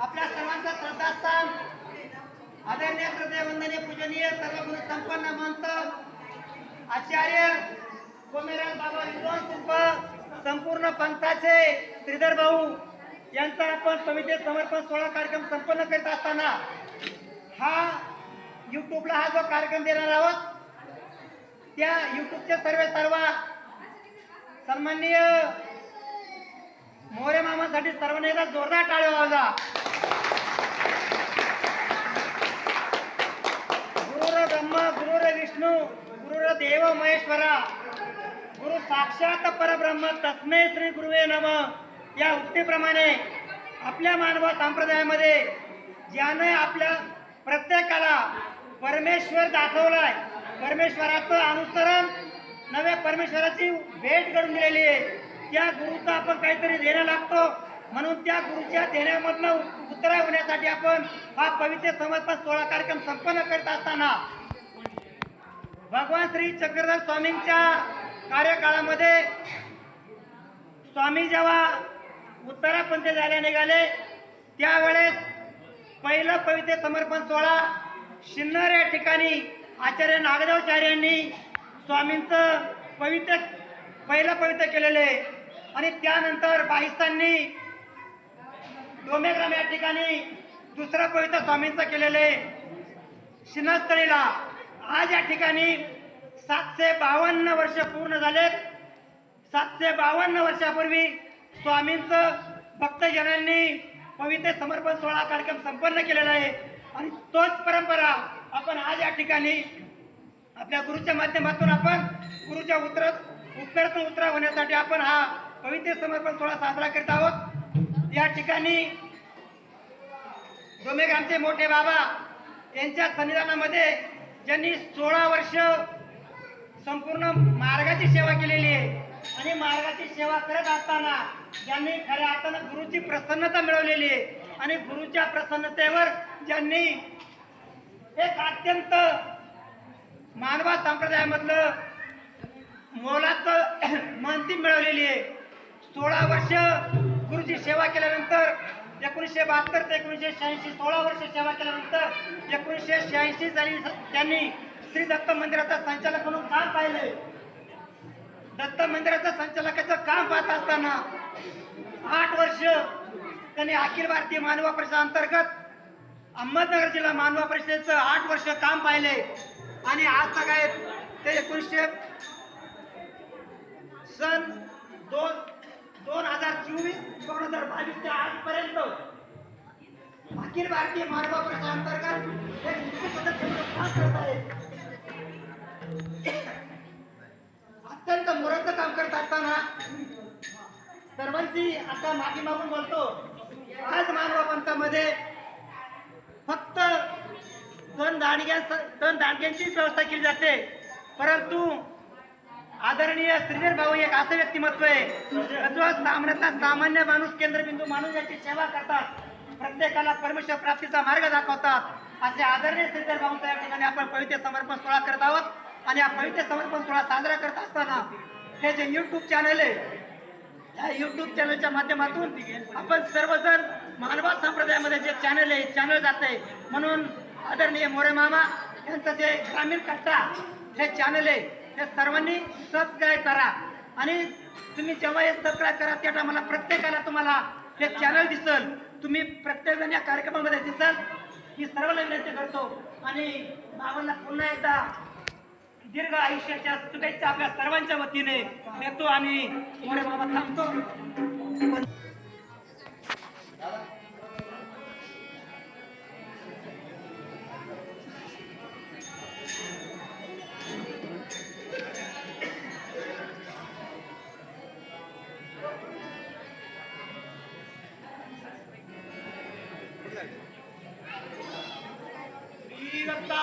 आपल्या सर्वांचं श्रद्धास्थान. आदरणीय हृदयवंदनीय पूजनीय सर्व गुरु संपन्न मंत आचार्य कोमेराज बाबा विद्वान शिल्प संपूर्ण पंथाचे श्रीधर भाऊ यांचा आपण समिती समर्पण सोहळा कार्यक्रम संपन्न करीत असताना हा युट्यूबला हा जो कार्यक्रम देणार आहोत त्या युट्यूबचे सर्व सर्व सन्माननीय मोरे मामासाठी सर्वांनी एकदा जोरदार टाळ्या वाजा गुरुर ब्रह्मा गुरुर विष्णू गुरुर देव महेश्वरा गुरु साक्षात परब्रह्म तस्मे श्री गुरुवे नम. या उक्तीप्रमाणे आपल्या मानव संप्रदायामध्ये ज्याने आपल्या प्रत्येकाला परमेश्वर दाखवलाय परमेश्वराचं अनुसरण नव्या परमेश्वराची भेट घडून दिलेली आहे. त्या गुरुचा आपण काहीतरी देणं लागतो. म्हणून त्या गुरुच्या देण्यामधनं उतरा होण्यासाठी आपण हा पवित्र समर्पण सोहळा कार्यक्रम संपन्न करत असताना भगवान श्री चक्रधर स्वामींच्या कार्यकाळामध्ये स्वामी जेव्हा उत्तरापंथे जायला निघाले त्यावेळेस पहिलं पवित्र समर्पण सोहळा शिन्नर या ठिकाणी आचार्य नागदेवचार्यांनी स्वामींचं पवित्र पहिलं पवित्र केलेलं आहे. आणि त्यानंतर बाईसांनी डोमेग्राम या ठिकाणी दुसरा पवित्र स्वामींचं केलेलं आहे. शिनस्थळीला आज या ठिकाणी सातशे बावन्न वर्ष पूर्ण झालेत. सातशे बावन्न वर्षापूर्वी स्वामींचं भक्तजनांनी पवित्र समर्पण सोहळा कार्यक्रम संपन्न केलेला आहे. आणि तोच परंपरा आपण आज या ठिकाणी आपल्या गुरुच्या माध्यमातून आपण गुरुच्या उत्तर उत्तरातून उतरा होण्यासाठी आपण हा पवित्र समर्पण सोहळा साजरा करत आहोत. या ठिकाणी डोमेगामचे मोठे बाबा यांच्या संविधानामध्ये ज्यांनी सोळा वर्ष संपूर्ण मार्गाची सेवा केलेली आहे आणि मार्गाची सेवा करत असताना ज्यांनी खऱ्या अर्थानं गुरुची प्रसन्नता मिळवलेली आहे आणि गुरुच्या प्रसन्नतेवर ज्यांनी एक अत्यंत मानवा संप्रदायामधलं मोलाचं मानती मिळवलेली आहे. सोळा वर्ष गुरुची सेवा केल्यानंतर एकोणीसशे बहात्तर ते एकोणीसशे शहाऐंशी सोळा वर्ष सेवा केल्यानंतर एकोणीसशे शहाऐंशी साली त्यांनी श्री दत्त मंदिराचा संचालक म्हणून काम पाहिले. दत्त मंदिराचं संचालकाचं काम पाहत असताना आठ वर्ष त्यांनी अखिल भारतीय मानवा परिषद अंतर्गत अहमदनगर जिल्हा मानवा परिषदेचं आठ वर्ष काम पाहिले. आणि आज सगळे ते एकोणीसशे सन दोन दोन हजार चोवीस दोन हजार बावीसच्या आजपर्यंत अखिल भारतीय मानवा अंतर्गत एक मुख्य सदस्य म्हणून काम करत आहेत. अत्यंत मोरचं काम करत असताना सर्वांची आता मागे मागून बोलतो. आज मानवा पंथामध्ये फक्त दोन दांडग्या दोन दांडग्यांचीच व्यवस्था केली जाते. परंतु आदरणीय श्रीधर भाऊ एक असं व्यक्तिमत्व आहे जो सामान्यातला सामान्य माणूस केंद्रबिंदू माणूस याची सेवा करतात प्रत्येकाला परमेश्वर प्राप्तीचा मार्ग दाखवतात. असे आदरणीय श्रीधर भाऊंच्या या ठिकाणी आपण पवित्र समर्पण सोहळा करत आहोत. आणि हा पवित्र समर्पण सोहळा साजरा करत असताना हे जे युट्यूब चॅनल आहे या युट्यूब चॅनलच्या माध्यमातून आपण सर्वजण मानवा संप्रदायामध्ये जे चॅनल आहे चॅनल जात आहे. म्हणून आदरणीय मोरे मामा यांचं जे ग्रामीण कट्टा हे चॅनल आहे या सर्वांनी सबस्क्राईब करा. आणि तुम्ही जेव्हा हे सबस्क्राईब करा त्या टायमाला प्रत्येकाला तुम्हाला हे चॅनल दिसल. तुम्ही प्रत्येकजण या कार्यक्रमामध्ये दिसल. ही सर्वांना विनंती करतो. आणि बाबांना पुन्हा एकदा दीर्घ आयुष्याच्या शुभेच्छा आपल्या सर्वांच्या वतीने देतो आणि मोरे बाबा थांबतो. श्री दत्ता